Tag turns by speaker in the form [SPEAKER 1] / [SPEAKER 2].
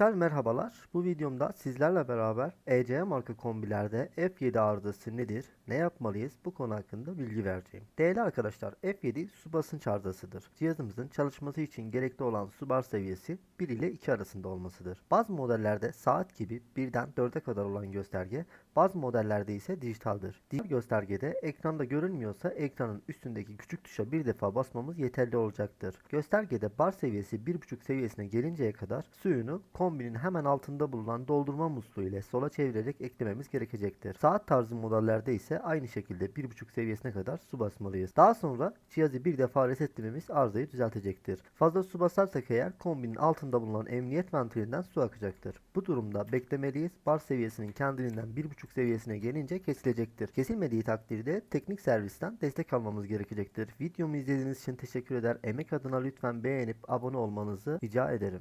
[SPEAKER 1] Arkadaşlar merhabalar. Bu videomda sizlerle beraber ECE marka kombilerde F7 arızası nedir, ne yapmalıyız bu konu hakkında bilgi vereceğim. Değerli arkadaşlar F7 su basınç arızasıdır. Cihazımızın çalışması için gerekli olan su bar seviyesi 1 ile 2 arasında olmasıdır. Bazı modellerde saat gibi 1'den 4'e kadar olan gösterge, bazı modellerde ise dijitaldir. Diğer göstergede ekranda görünmüyorsa ekranın üstündeki küçük tuşa bir defa basmamız yeterli olacaktır. Göstergede bar seviyesi 1.5 seviyesine gelinceye kadar suyunu kombinin hemen altında bulunan doldurma musluğu ile sola çevirerek eklememiz gerekecektir. Saat tarzı modellerde ise aynı şekilde 1.5 seviyesine kadar su basmalıyız. Daha sonra cihazı bir defa resetlememiz arızayı düzeltecektir. Fazla su basarsak eğer kombinin altında bulunan emniyet ventilinden su akacaktır. Bu durumda beklemeliyiz. Bar seviyesinin kendiliğinden 1.5 seviyesine gelince kesilecektir. Kesilmediği takdirde teknik servisten destek almamız gerekecektir. Videomu izlediğiniz için teşekkür eder. Emek adına lütfen beğenip abone olmanızı rica ederim.